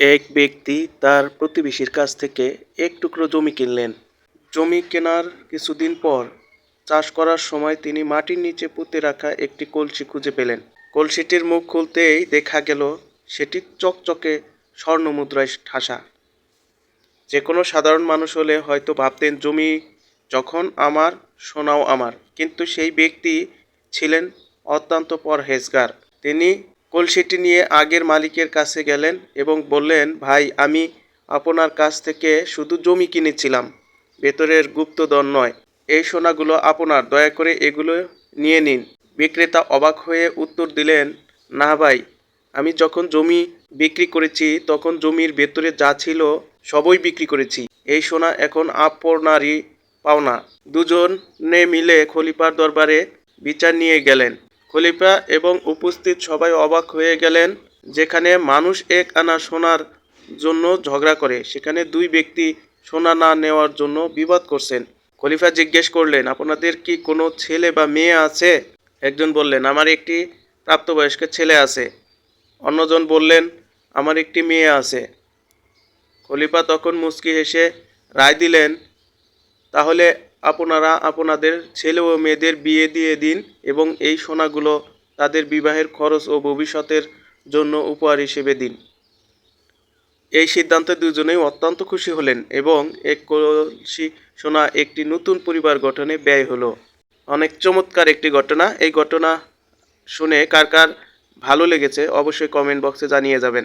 এক ব্যক্তি তার প্রতিবেশীর কাছ থেকে এক টুকরো জমি কিনলেন। জমি কেনার কিছুদিন পর চাষ করার সময় তিনি মাটির নিচে পুঁতে রাখা একটি কলসি খুঁজে পেলেন। কলসিটির মুখ খুলতেই দেখা গেল, সেটি চকচকে স্বর্ণমুদ্রায় ঠাসা। যে কোনো সাধারণ মানুষ হলে হয়তো ভাবতেন, জমি যখন আমার, সোনাও আমার। কিন্তু সেই ব্যক্তি ছিলেন অত্যন্ত পরহেজগার। তিনি কলসিটি নিয়ে আগের মালিকের কাছে গেলেন এবং বললেন, ভাই, আমি আপনার কাছ থেকে শুধু জমি কিনেছিলাম, ভেতরের গুপ্তধন নয়। এই সোনাগুলো আপনার, দয়া করে এগুলো নিয়ে নিন। বিক্রেতা অবাক হয়ে উত্তর দিলেন, না ভাই, আমি যখন জমি বিক্রি করেছি, তখন জমির ভেতরে যা ছিল সবই বিক্রি করেছি। এই সোনা এখন আপনারই পাওনা। দুজনে মিলে খলিফার দরবারে বিচার নিয়ে গেলেন। খলিফা এবং উপস্থিত সবাই অবাক হয়ে গেলেন, যেখানে মানুষ এক আনা সোনার জন্য ঝগড়া করে, সেখানে দুই ব্যক্তি সোনা না নেওয়ার জন্য বিবাদ করছেন। খলিফা জিজ্ঞেস করলেন, আপনাদের কি কোনো ছেলে বা মেয়ে আছে? একজন বললেন, আমার একটি প্রাপ্তবয়স্ক ছেলে আছে। অন্যজন বললেন, আমার একটি মেয়ে আছে। খলিফা তখন মুচকি হেসে রায় দিলেন, তাহলে আপনারা, আপনাদের ছেলে ও মেয়েদের বিয়ে দিয়ে দিন এবং এই সোনাগুলো তাদের বিবাহের খরচ ও ভবিষ্যতের জন্য উপহার হিসেবে দিন। এই সিদ্ধান্তে দুজনেই অত্যন্ত খুশি হলেন এবং এক কলসি সোনা একটি নতুন পরিবার গঠনে ব্যয় হলো। অনেক চমৎকার একটি ঘটনা। এই ঘটনা শুনে কার কার ভালো লেগেছে অবশ্যই কমেন্ট বক্সে জানিয়ে যাবেন।